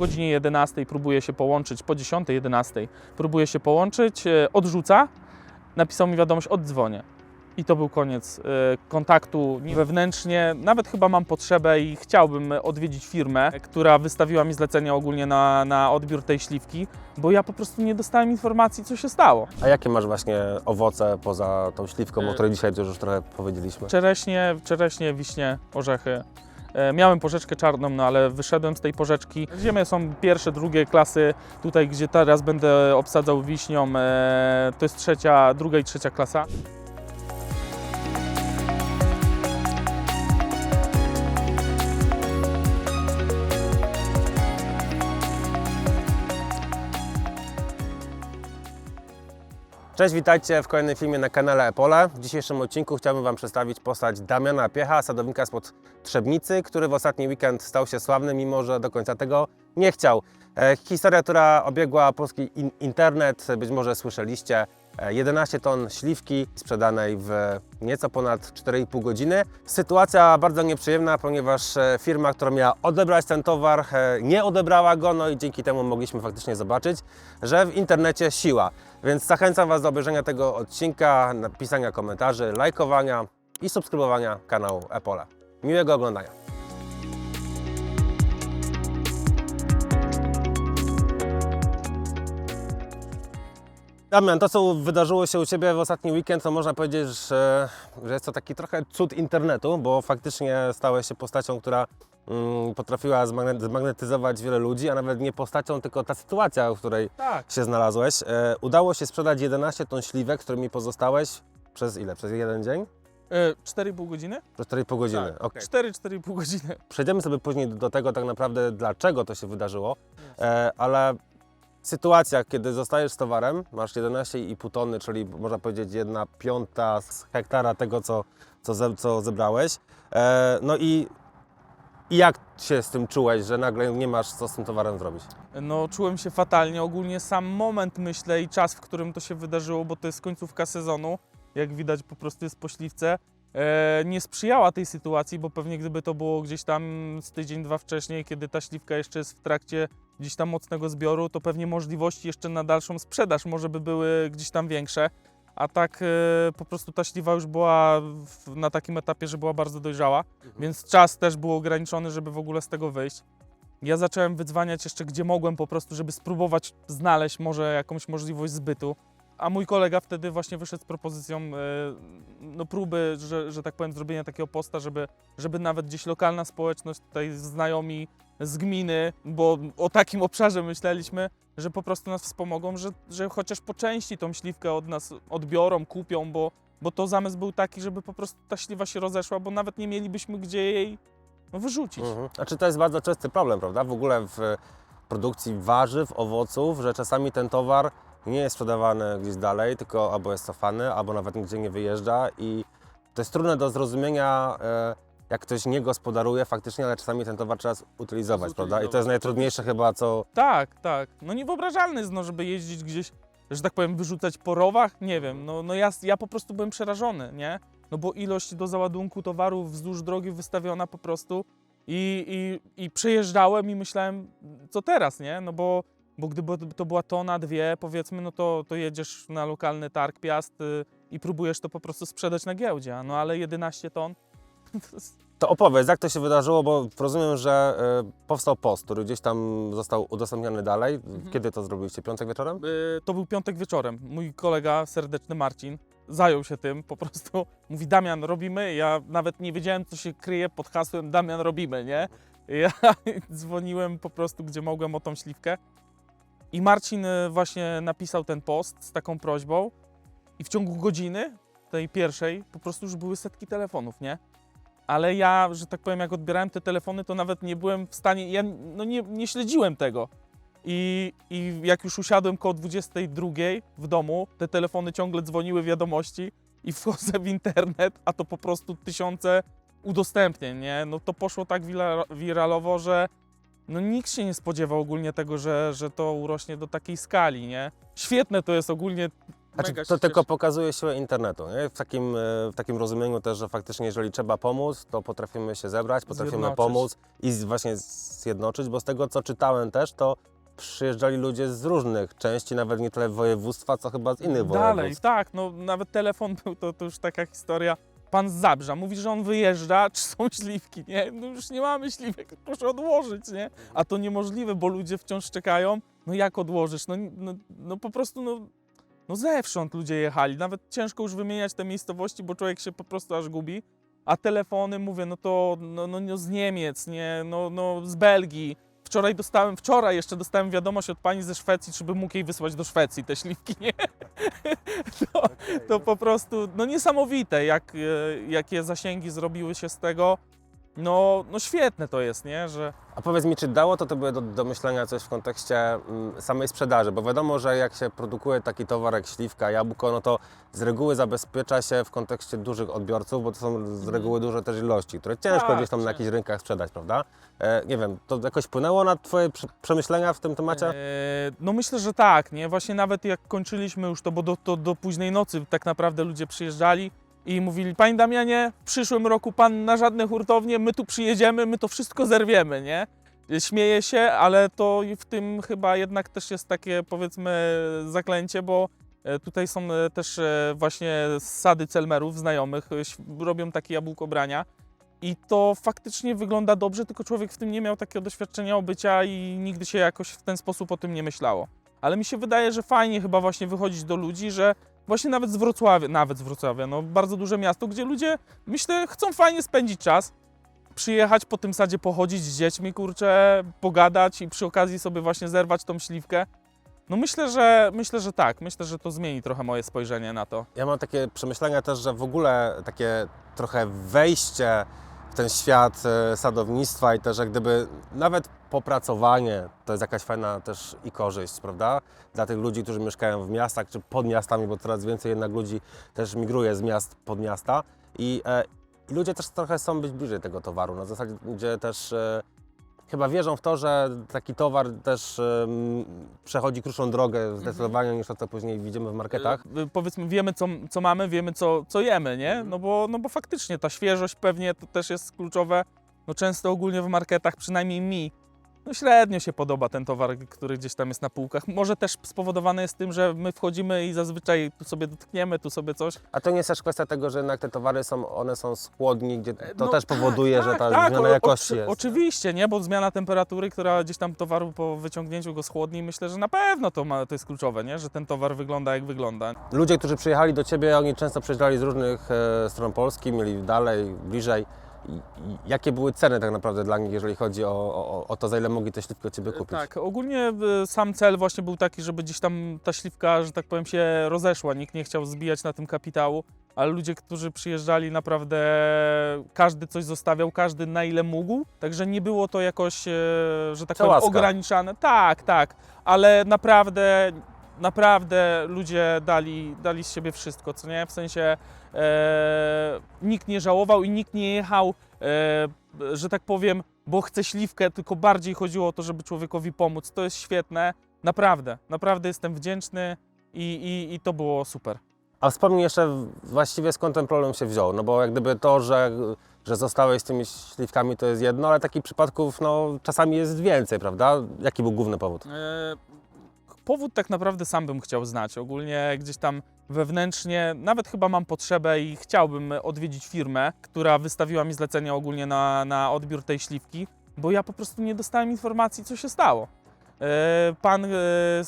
godzinie 11 próbuje się połączyć, po 10, 11 próbuje się połączyć, e, odrzuca, napisał mi wiadomość, oddzwonię. I to był koniec e, kontaktu wewnętrznie. Nawet chyba mam potrzebę i chciałbym odwiedzić firmę, która wystawiła mi zlecenie ogólnie na, na odbiór tej śliwki, bo ja po prostu nie dostałem informacji, co się stało. A jakie masz właśnie owoce poza tą śliwką, o Y- której dzisiaj już trochę powiedzieliśmy? Czereśnie, czereśnie, wiśnie, orzechy. E, Miałem porzeczkę czarną, no ale wyszedłem z tej porzeczki. Ziemie są pierwsze, drugie klasy. Tutaj, gdzie teraz będę obsadzał wiśnią, e, to jest trzecia, druga i trzecia klasa. Cześć, witajcie w kolejnym filmie na kanale Epole. W dzisiejszym odcinku chciałbym Wam przedstawić postać Damiana Piecha, sadownika spod Trzebnicy, który w ostatni weekend stał się sławny, mimo że do końca tego nie chciał. E, historia, która obiegła polski in internet, być może słyszeliście. E, 11 ton śliwki sprzedanej w nieco ponad 4,5 godziny. Sytuacja bardzo nieprzyjemna, ponieważ e, firma, która miała odebrać ten towar, e, nie odebrała go, no i dzięki temu mogliśmy faktycznie zobaczyć, że w internecie siła. Więc zachęcam Was do obejrzenia tego odcinka, napisania komentarzy, lajkowania i subskrybowania kanału Epole. Miłego oglądania. Damian, to co wydarzyło się u Ciebie w ostatni weekend, to można powiedzieć, że, że jest to taki trochę cud internetu, bo faktycznie stałeś się postacią, która mm, potrafiła zmagne- zmagnetyzować wiele ludzi, a nawet nie postacią, tylko ta sytuacja, w której Tak. się znalazłeś. E, udało się sprzedać 11 ton śliwek, którymi pozostałeś przez ile? Przez jeden dzień? E, 4,5 godziny? Przez 4,5 godziny. Tak, Okej. 4-4,5 godziny. Przejdziemy sobie później do tego tak naprawdę, dlaczego to się wydarzyło, e, ale sytuacja, kiedy zostajesz z towarem, masz 11,5 tony, czyli można powiedzieć jedna piąta z hektara tego, co, co, ze, co zebrałeś. E, no i, i jak się z tym czułeś, że nagle nie masz co z tym towarem zrobić? No, czułem się fatalnie. Ogólnie sam moment, myślę, i czas, w którym to się wydarzyło, bo to jest końcówka sezonu, jak widać po prostu jest po śliwce, e, nie sprzyjała tej sytuacji, bo pewnie gdyby to było gdzieś tam z tydzień, dwa wcześniej, kiedy ta śliwka jeszcze jest w trakcie gdzieś tam mocnego zbioru, to pewnie możliwości jeszcze na dalszą sprzedaż może by były gdzieś tam większe. A tak e, po prostu ta śliwa już była na takim etapie, że była bardzo dojrzała, więc czas też był ograniczony, żeby w ogóle z tego wyjść. Ja zacząłem wydzwaniać jeszcze gdzie mogłem po prostu, żeby spróbować znaleźć może jakąś możliwość zbytu. A mój kolega wtedy właśnie wyszedł z propozycją e, no, próby, że, że tak powiem, zrobienia takiego posta, żeby, żeby nawet gdzieś lokalna społeczność, tutaj znajomi z gminy, bo o takim obszarze myśleliśmy, że po prostu nas wspomogą, że, że chociaż po części tą śliwkę od nas odbiorą, kupią, bo, bo to zamysł był taki, żeby po prostu ta śliwa się rozeszła, bo nawet nie mielibyśmy gdzie jej wyrzucić. Mhm. Znaczy to jest bardzo częsty problem, prawda? W ogóle w produkcji warzyw, owoców, że czasami ten towar nie jest sprzedawany gdzieś dalej, tylko albo jest cofany, albo nawet nigdzie nie wyjeżdża i to jest trudne do zrozumienia, e, jak ktoś nie gospodaruje faktycznie, ale czasami ten towar trzeba zutylizować, prawda? I to jest najtrudniejsze chyba, co... Tak, tak. No niewyobrażalne jest, no, żeby jeździć gdzieś, że tak powiem, wyrzucać po rowach. Nie wiem, no, no ja, ja po prostu byłem przerażony, nie? No bo ilość do załadunku towarów wzdłuż drogi wystawiona po prostu i, i, i przejeżdżałem i myślałem, co teraz, nie? No bo, bo gdyby to była tona, dwie, powiedzmy, no to, to jedziesz na lokalny targ Piast y, i próbujesz to po prostu sprzedać na giełdzie, no ale 11 ton, to jest To opowiedz, jak to się wydarzyło, bo rozumiem, że e, powstał post, który gdzieś tam został udostępniony dalej. Mhm. Kiedy to zrobiliście? Piątek wieczorem? Y, to był piątek wieczorem. Mój kolega serdeczny Marcin zajął się tym po prostu. Mówi Damian, robimy. Ja nawet nie wiedziałem, co się kryje pod hasłem Damian, robimy, nie? Ja dzwoniłem po prostu, gdzie mogłem o tą śliwkę. I Marcin y, właśnie napisał ten post z taką prośbą. I w ciągu godziny, tej pierwszej, po prostu już były setki telefonów, nie? Ale ja, że tak powiem, jak odbierałem te telefony, to nawet nie byłem w stanie, ja no nie, nie śledziłem tego. I, I jak już usiadłem koło 22 w domu, te telefony ciągle dzwoniły wiadomości i wchodzę w internet, a to po prostu tysiące udostępnień, nie? No to poszło tak wiralowo, że no nikt się nie spodziewał ogólnie tego, że, że to urośnie do takiej skali, nie? Świetne to jest ogólnie Znaczy, to tylko pokazuje siłę internetu, nie? W, takim, e, w takim rozumieniu też, że faktycznie jeżeli trzeba pomóc, to potrafimy się zebrać, potrafimy Zjednoczyć. pomóc i właśnie zjednoczyć, bo z tego co czytałem też, to przyjeżdżali ludzie z różnych części, nawet nie tyle województwa, co chyba z innych Dalej, województw. tak, no nawet telefon był, to, to już taka historia. Pan z Zabrza mówi, że on wyjeżdża, czy są śliwki, nie? No już nie mamy śliwek, proszę odłożyć, nie? A to niemożliwe, bo ludzie wciąż czekają. No jak odłożysz? No, no, no po prostu, no, no zewsząd ludzie jechali. Nawet ciężko już wymieniać te miejscowości, bo człowiek się po prostu aż gubi. A telefony, mówię, no to no, no, no z Niemiec, nie? No, no z Belgii. Wczoraj dostałem, wczoraj jeszcze dostałem wiadomość od pani ze Szwecji, czy bym mógł jej wysłać do Szwecji te śliwki, nie? To, to po prostu, no niesamowite, jak, e, jakie zasięgi zrobiły się z tego. No, no świetne to jest, nie? Że A powiedz mi, czy dało to tobie do, do myślenia coś w kontekście mm, samej sprzedaży? Bo wiadomo, że jak się produkuje taki towar jak śliwka, jabłko, no to z reguły zabezpiecza się w kontekście dużych odbiorców, bo to są z reguły duże też ilości, które ciężko Tak, gdzieś tam na ciężko. jakichś rynkach sprzedać, prawda? E, nie wiem, to jakoś wpłynęło na twoje prze- przemyślenia w tym temacie? E, No myślę, że tak, nie? Właśnie nawet jak kończyliśmy już to, bo do, to do późnej nocy tak naprawdę ludzie przyjeżdżali i mówili, Panie Damianie, w przyszłym roku Pan na żadne hurtownie, my tu przyjedziemy, my to wszystko zerwiemy, nie? Śmieję się, ale to w tym chyba jednak też jest takie powiedzmy zaklęcie, bo e, tutaj są e, też e, właśnie sady celmerów znajomych, e, robią takie jabłkobrania i to faktycznie wygląda dobrze, tylko człowiek w tym nie miał takiego doświadczenia obycia i nigdy się jakoś w ten sposób o tym nie myślało. Ale mi się wydaje, że fajnie chyba właśnie wychodzić do ludzi, że właśnie nawet z Wrocławia, nawet z Wrocławia, no bardzo duże miasto, gdzie ludzie, myślę, chcą fajnie spędzić czas, przyjechać po tym sadzie, pochodzić z dziećmi, kurczę, pogadać i przy okazji sobie właśnie zerwać tą śliwkę. No myślę, że myślę, że tak. Myślę, że to zmieni trochę moje spojrzenie na to. Ja mam takie przemyślenia też, że w ogóle takie trochę wejście w ten świat e, sadownictwa i też jak gdyby nawet popracowanie to jest jakaś fajna też i korzyść, prawda? Dla tych ludzi, którzy mieszkają w miastach czy pod miastami, bo coraz więcej jednak ludzi też migruje z miast pod miasta i, e, i ludzie też trochę chcą być bliżej tego towaru, na zasadzie, gdzie też e, chyba wierzą w to, że taki towar też em, przechodzi krótszą drogę zdecydowanie niż to, co później widzimy w marketach. E, Powiedzmy, wiemy co, co mamy, wiemy co, co jemy, nie? No bo, no bo faktycznie ta świeżość pewnie to też jest kluczowe. No często ogólnie w marketach, przynajmniej mi, no średnio się podoba ten towar, który gdzieś tam jest na półkach. Może też spowodowane jest tym, że my wchodzimy i zazwyczaj tu sobie dotkniemy, tu sobie coś. A to nie jest też kwestia tego, że jednak te towary są, one są z chłodni, gdzie to No też tak, powoduje, tak, że ta tak, zmiana o- jakości oczy- jest. Oczywiście, nie? Bo zmiana temperatury, która gdzieś tam towaru po wyciągnięciu go z chłodni, myślę, że na pewno to, ma, to jest kluczowe, nie? Że ten towar wygląda jak wygląda. Ludzie, którzy przyjechali do Ciebie, oni często przyjeżdżali z różnych e, stron Polski, mieli dalej, bliżej. Jakie były ceny tak naprawdę dla nich, jeżeli chodzi o, o, o to, za ile mogli te śliwki od Ciebie kupić? Tak, ogólnie y, sam cel właśnie był taki, żeby gdzieś tam ta śliwka, że tak powiem, się rozeszła. Nikt nie chciał zbijać na tym kapitału, ale ludzie, którzy przyjeżdżali, naprawdę każdy coś zostawiał, każdy na ile mógł. Także nie było to jakoś, e, że tak powiem, ograniczane. Tak, tak, ale naprawdę, naprawdę ludzie dali, dali z siebie wszystko, co nie? W sensie e, nikt nie żałował i nikt nie jechał, e, że tak powiem, bo chce śliwkę, tylko bardziej chodziło o to, żeby człowiekowi pomóc. To jest świetne, naprawdę, naprawdę jestem wdzięczny i, i, i to było super. A wspomnij jeszcze właściwie skąd ten problem się wziął, no bo jak gdyby to, że, że zostałeś z tymi śliwkami to jest jedno, ale takich przypadków no, czasami jest więcej, prawda? Jaki był główny powód? Powód tak naprawdę sam bym chciał znać. Ogólnie gdzieś tam wewnętrznie, nawet chyba mam potrzebę i chciałbym odwiedzić firmę, która wystawiła mi zlecenie ogólnie na, na odbiór tej śliwki, bo ja po prostu nie dostałem informacji, co się stało. E, Pan, e,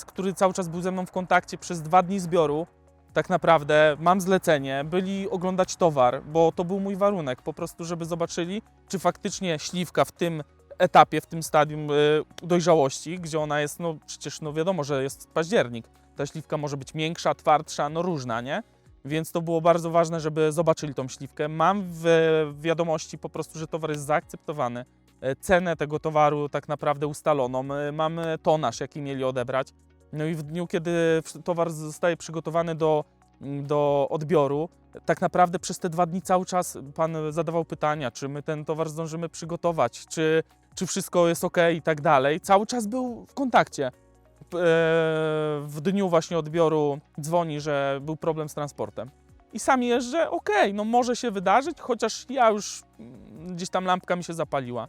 który cały czas był ze mną w kontakcie przez dwa dni zbioru, tak naprawdę mam zlecenie, byli oglądać towar, bo to był mój warunek, po prostu, żeby zobaczyli, czy faktycznie śliwka w tym etapie, w tym stadium y, dojrzałości, gdzie ona jest, no przecież no wiadomo, że jest październik. Ta śliwka może być miększa, twardsza, no różna, nie? Więc to było bardzo ważne, żeby zobaczyli tą śliwkę. Mam w wiadomości po prostu, że towar jest zaakceptowany. E, Cenę tego towaru tak naprawdę ustaloną. E, Mamy tonaż, jaki mieli odebrać. No i w dniu, kiedy towar zostaje przygotowany do, do odbioru, tak naprawdę przez te dwa dni cały czas pan zadawał pytania, czy my ten towar zdążymy przygotować, czy, czy wszystko jest ok i tak dalej. Cały czas był w kontakcie. w dniu właśnie odbioru dzwoni, że był problem z transportem. I sam jeżdżę, okej, no może się wydarzyć, chociaż ja już mm, gdzieś tam lampka mi się zapaliła.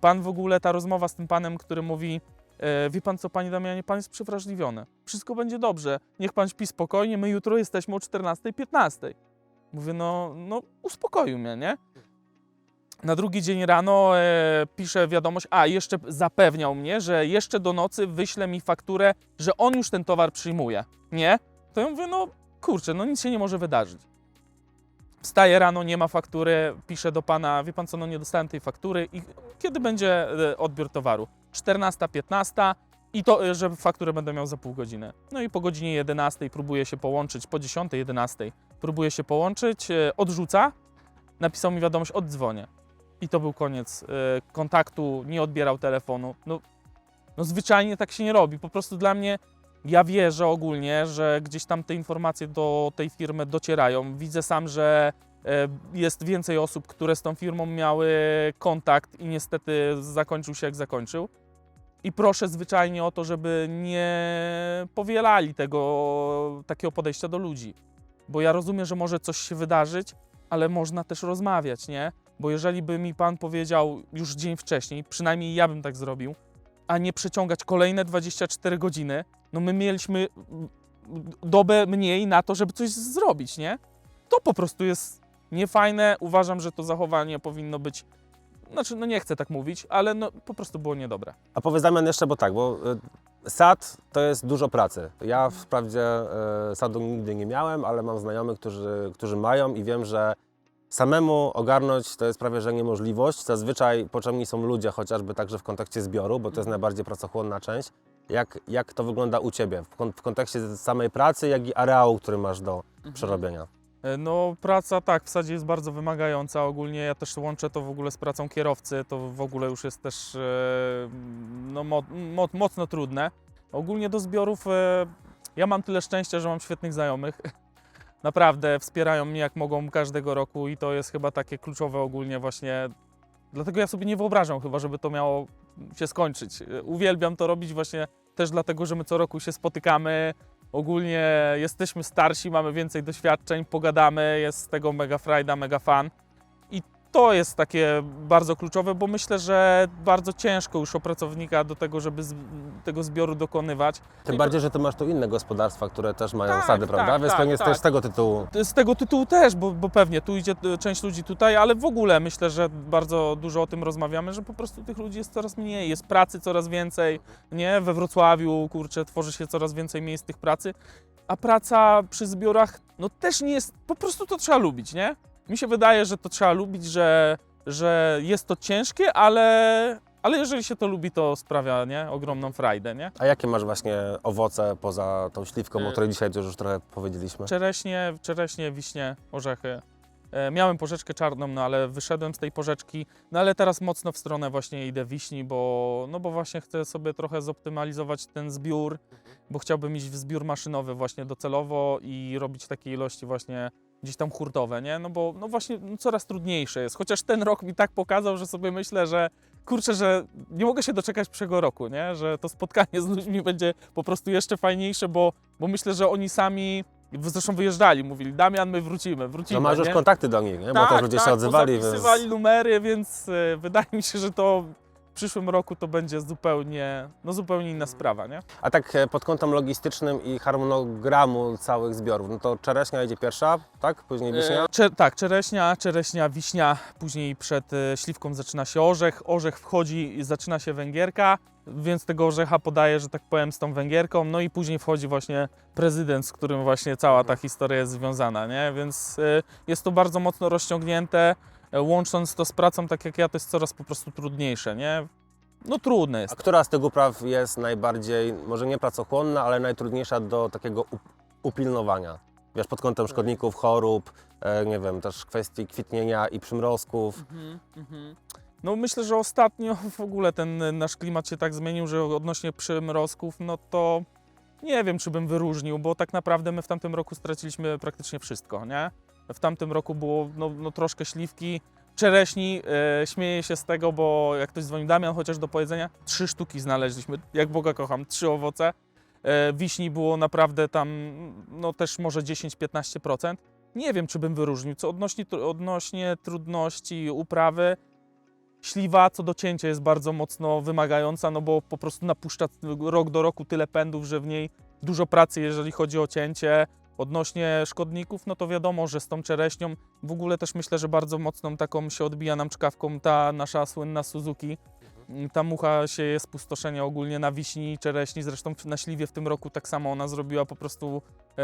Pan w ogóle, ta rozmowa z tym panem, który mówi, e, wie pan co, panie Damianie, pan jest przewrażliwiony. Wszystko będzie dobrze, niech pan śpi spokojnie, my jutro jesteśmy o 14.15. Mówię, no, no uspokoił mnie, nie? Na drugi dzień rano e, pisze wiadomość, a jeszcze zapewniał mnie, że jeszcze do nocy wyśle mi fakturę, że on już ten towar przyjmuje. Nie? To ja mówię, no kurczę, no nic się nie może wydarzyć. Wstaję rano, nie ma faktury, piszę do pana, wie pan co, no nie dostałem tej faktury i kiedy będzie e, odbiór towaru? 14, 15 i to, e, że fakturę będę miał za pół godziny. No i po godzinie 11 próbuję się połączyć, po 10, 11 próbuję się połączyć, e, odrzuca, napisał mi wiadomość, oddzwonię. I to był koniec e, kontaktu, nie odbierał telefonu. No, no zwyczajnie tak się nie robi. Po prostu dla mnie, ja wierzę ogólnie, że gdzieś tam te informacje do tej firmy docierają. Widzę sam, że e, jest więcej osób, które z tą firmą miały kontakt i niestety zakończył się jak zakończył. I proszę zwyczajnie o to, żeby nie powielali tego takiego podejścia do ludzi. Bo ja rozumiem, że może coś się wydarzyć, ale można też rozmawiać, nie? Bo jeżeli by mi pan powiedział już dzień wcześniej, przynajmniej ja bym tak zrobił, a nie przeciągać kolejne 24 godziny, no my mieliśmy dobę mniej na to, żeby coś zrobić, nie? To po prostu jest niefajne. Uważam, że to zachowanie powinno być. Znaczy, no nie chcę tak mówić, ale no po prostu było niedobre. A powiedz Damian jeszcze, bo tak, bo y, sad to jest dużo pracy. Ja wprawdzie y, sadu nigdy nie miałem, ale mam znajomych, którzy, którzy mają i wiem, że samemu ogarnąć to jest prawie że niemożliwość. Zazwyczaj potrzebni są ludzie, chociażby także w kontekście zbioru, bo to jest najbardziej pracochłonna część. Jak, jak to wygląda u Ciebie w, kon- w kontekście samej pracy, jak i areału, który masz do przerobienia? E, No, praca tak, w sadzie jest bardzo wymagająca. Ogólnie ja też łączę to w ogóle z pracą kierowcy. To w ogóle już jest też e, no, mo, mo, mocno trudne. Ogólnie do zbiorów e, ja mam tyle szczęścia, że mam świetnych znajomych. Naprawdę wspierają mnie jak mogą każdego roku i to jest chyba takie kluczowe ogólnie właśnie. Dlatego ja sobie nie wyobrażam chyba, żeby to miało się skończyć. Uwielbiam to robić właśnie też dlatego, że my co roku się spotykamy, Ogólnie jesteśmy starsi, mamy więcej doświadczeń, pogadamy, jest z tego mega frajda, mega fan. To jest takie bardzo kluczowe, bo myślę, że bardzo ciężko już o pracownika do tego, żeby z, tego zbioru dokonywać. Tym I bardziej, że Ty masz tu inne gospodarstwa, które też mają Tak, sady, tak, prawda? Więc tak, pewnie tak. też z tego tytułu Z tego tytułu też, bo, bo pewnie tu idzie e, część ludzi tutaj, ale w ogóle myślę, że bardzo dużo o tym rozmawiamy, że po prostu tych ludzi jest coraz mniej, jest pracy coraz więcej, nie? We Wrocławiu, kurczę, tworzy się coraz więcej miejsc tych pracy, a praca przy zbiorach, no też nie jest, po prostu to trzeba lubić, nie? Mi się wydaje, że to trzeba lubić, że, że jest to ciężkie, ale, ale jeżeli się to lubi, to sprawia, nie? Ogromną frajdę, nie? A jakie masz właśnie owoce poza tą śliwką, o Y- której dzisiaj już trochę powiedzieliśmy? Czereśnie, czereśnie, wiśnie, orzechy. E, Miałem porzeczkę czarną, no ale wyszedłem z tej porzeczki, no ale teraz mocno w stronę właśnie idę wiśni, bo, no bo właśnie chcę sobie trochę zoptymalizować ten zbiór, bo chciałbym iść w zbiór maszynowy właśnie docelowo i robić takie ilości właśnie gdzieś tam hurtowe, nie? No bo no właśnie no coraz trudniejsze jest, chociaż ten rok mi tak pokazał, że sobie myślę, że kurczę, że nie mogę się doczekać przyszłego roku, nie? Że to spotkanie z ludźmi będzie po prostu jeszcze fajniejsze, bo, bo myślę, że oni sami zresztą wyjeżdżali, mówili Damian, my wrócimy, wrócimy, No masz już nie? kontakty do nich, nie? bo tak, też ludzie tak, się odzywali. Więc... numery, więc e, wydaje mi się, że to przyszłym roku to będzie zupełnie, no zupełnie inna sprawa, nie? A tak e, pod kątem logistycznym i harmonogramu całych zbiorów, no to czereśnia idzie pierwsza, tak? Później wiśnia? E, Cze, tak, czereśnia, czereśnia, wiśnia, później przed e, śliwką zaczyna się orzech, orzech wchodzi i zaczyna się węgierka, więc tego orzecha podaję, że tak powiem, z tą węgierką, no i później wchodzi właśnie prezydent, z którym właśnie cała ta historia jest związana, nie? Więc jest to bardzo mocno rozciągnięte, łącząc to z pracą, tak jak ja, to jest coraz po prostu trudniejsze, nie? No trudne A jest. która z tych upraw jest najbardziej, może nie pracochłonna, ale najtrudniejsza do takiego up- upilnowania? Wiesz, pod kątem szkodników, chorób, e, nie wiem, też kwestii kwitnienia i przymrozków. Mhm, mhm. No myślę, że ostatnio w ogóle ten nasz klimat się tak zmienił, że odnośnie przymrozków, no to nie wiem, czy bym wyróżnił, bo tak naprawdę my w tamtym roku straciliśmy praktycznie wszystko, nie? W tamtym roku było no, no troszkę śliwki, Czereśni, e, śmieję się z tego, bo jak ktoś dzwoni, Damian, chociaż do powiedzenia, trzy sztuki znaleźliśmy, jak Boga kocham, trzy owoce. E, wiśni było naprawdę tam, no też może 10-15%. Nie wiem, czy bym wyróżnił. Co odnośnie, odnośnie trudności uprawy, śliwa co do cięcia jest bardzo mocno wymagająca, no bo po prostu napuszcza rok do roku tyle pędów, że w niej dużo pracy, jeżeli chodzi o cięcie. Odnośnie szkodników, no to wiadomo, że z tą czereśnią w ogóle też myślę, że bardzo mocną taką się odbija nam czkawką ta nasza słynna Suzuki. Ta mucha sieje spustoszenia ogólnie na wiśni i czereśni, zresztą na śliwie w tym roku tak samo ona zrobiła po prostu, e,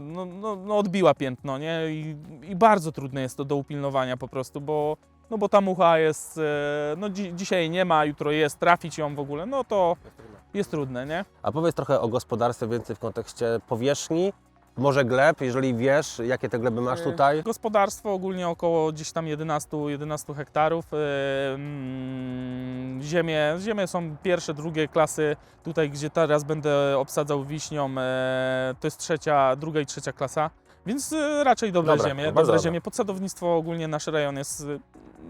no, no, no odbiła piętno, nie? I, I bardzo trudne jest to do upilnowania po prostu, bo, no bo ta mucha jest, e, no dzi- dzisiaj nie ma, jutro jest, trafić ją w ogóle, no to jest trudne, nie? A powiedz trochę o gospodarstwie więcej w kontekście powierzchni, może gleb, jeżeli wiesz, jakie te gleby masz E, tutaj. Gospodarstwo ogólnie około gdzieś tam 11, 11 hektarów. E, mm, Ziemie, ziemie są pierwsze, drugie klasy. Tutaj, gdzie teraz będę obsadzał wiśnią, e, to jest trzecia, druga i trzecia klasa. Więc raczej dobre Dobra, ziemie. Dobre dobre. ziemie. Podsadownictwo ogólnie nasz rejon jest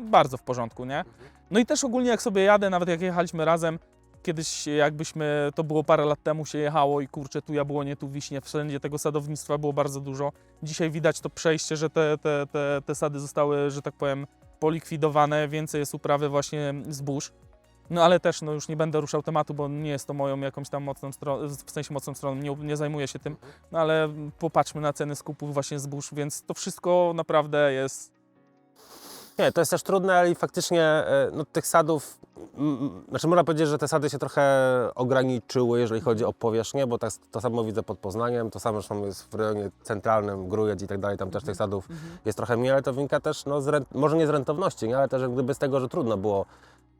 bardzo w porządku, nie? No i też ogólnie jak sobie jadę, nawet jak jechaliśmy razem, kiedyś jakbyśmy, to było parę lat temu się jechało i kurczę, tu jabłonie, tu wiśnie, wszędzie tego sadownictwa było bardzo dużo. Dzisiaj widać to przejście, że te, te, te, te sady zostały, że tak powiem, polikwidowane, więcej jest uprawy właśnie zbóż. No ale też no, już nie będę ruszał tematu, bo nie jest to moją jakąś tam mocną stroną, w sensie mocną stroną, nie, nie zajmuję się tym, no ale popatrzmy na ceny skupów właśnie zbóż, więc to wszystko naprawdę jest Nie, to jest też trudne, ale i faktycznie e, no, tych sadów, mm, znaczy można powiedzieć, że te sady się trochę ograniczyły, jeżeli chodzi o powierzchnię, bo tak, to samo widzę pod Poznaniem, to samo zresztą jest w rejonie centralnym, Grujec i tak dalej, tam też tych sadów jest trochę mniej, ale to wynika też, no, rent- może nie z rentowności, nie? ale też gdyby z tego, że trudno było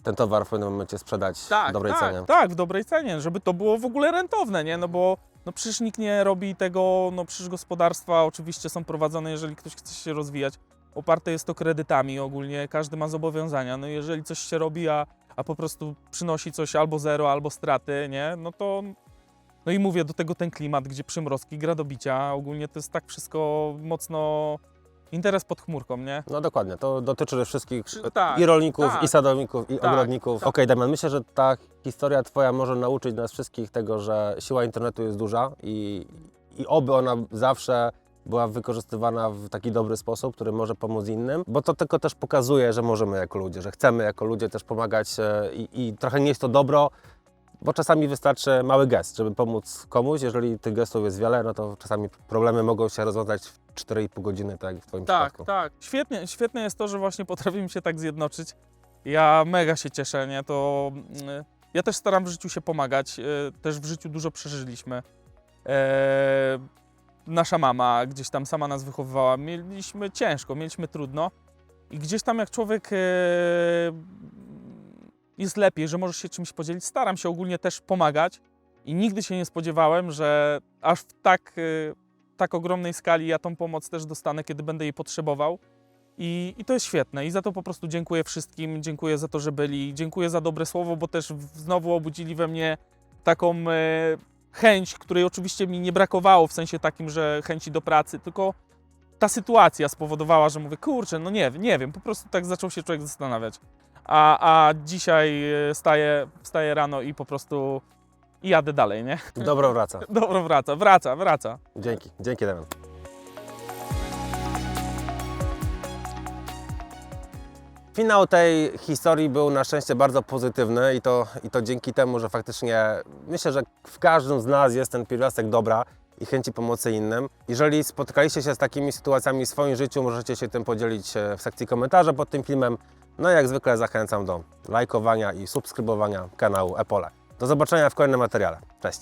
ten towar w pewnym momencie sprzedać w dobrej tak, cenie. Tak, w dobrej cenie, żeby to było w ogóle rentowne, nie? No bo no przecież nikt nie robi tego, no przecież gospodarstwa oczywiście są prowadzone, jeżeli ktoś chce się rozwijać. Oparte jest to kredytami ogólnie, każdy ma zobowiązania. No jeżeli coś się robi, a, a po prostu przynosi coś albo zero, albo straty, nie? No to no i mówię do tego ten klimat, gdzie przymrozki, gradobicia, ogólnie to jest tak wszystko mocno interes pod chmurką, nie? No dokładnie, to dotyczy wszystkich tak, i rolników, tak. i sadowników, i Tak, ogrodników. tak. Okej, Damian, myślę, że ta historia Twoja może nauczyć nas wszystkich tego, że siła internetu jest duża i, i oby ona zawsze była wykorzystywana w taki dobry sposób, który może pomóc innym, bo to tylko też pokazuje, że możemy jako ludzie, że chcemy jako ludzie też pomagać e, i, i trochę nieść to dobro, bo czasami wystarczy mały gest, żeby pomóc komuś. Jeżeli tych gestów jest wiele, no to czasami problemy mogą się rozwiązać w 4,5 godziny, tak jak w Twoim Tak, przypadku. tak. Świetnie, świetne jest to, że właśnie potrafimy się tak zjednoczyć. Ja mega się cieszę, nie? To mm, ja też staram w życiu się pomagać. e, Też w życiu dużo przeżyliśmy. E, nasza mama gdzieś tam sama nas wychowywała. Mieliśmy ciężko, mieliśmy trudno. I gdzieś tam jak człowiek e, jest lepiej, że możesz się czymś podzielić, staram się ogólnie też pomagać. I nigdy się nie spodziewałem, że aż w tak e, tak ogromnej skali ja tą pomoc też dostanę, kiedy będę jej potrzebował. I, I to jest świetne. I za to po prostu dziękuję wszystkim. Dziękuję za to, że byli. Dziękuję za dobre słowo, bo też znowu obudzili we mnie taką e, chęć, której oczywiście mi nie brakowało w sensie takim, że chęci do pracy, tylko ta sytuacja spowodowała, że mówię, kurczę, no nie, nie wiem, po prostu tak zaczął się człowiek zastanawiać. A, a dzisiaj e, staję, wstaję rano i po prostu i jadę dalej, nie? Dobro wraca. Dobro wraca, wraca, wraca. Dzięki, dzięki Damian. Finał tej historii był na szczęście bardzo pozytywny i to, i to dzięki temu, że faktycznie myślę, że w każdym z nas jest ten pierwiastek dobra i chęci pomocy innym. Jeżeli spotkaliście się z takimi sytuacjami w swoim życiu, możecie się tym podzielić e, w sekcji komentarza pod tym filmem. No i jak zwykle zachęcam do lajkowania i subskrybowania kanału Epole. Do zobaczenia w kolejnym materiale. Cześć!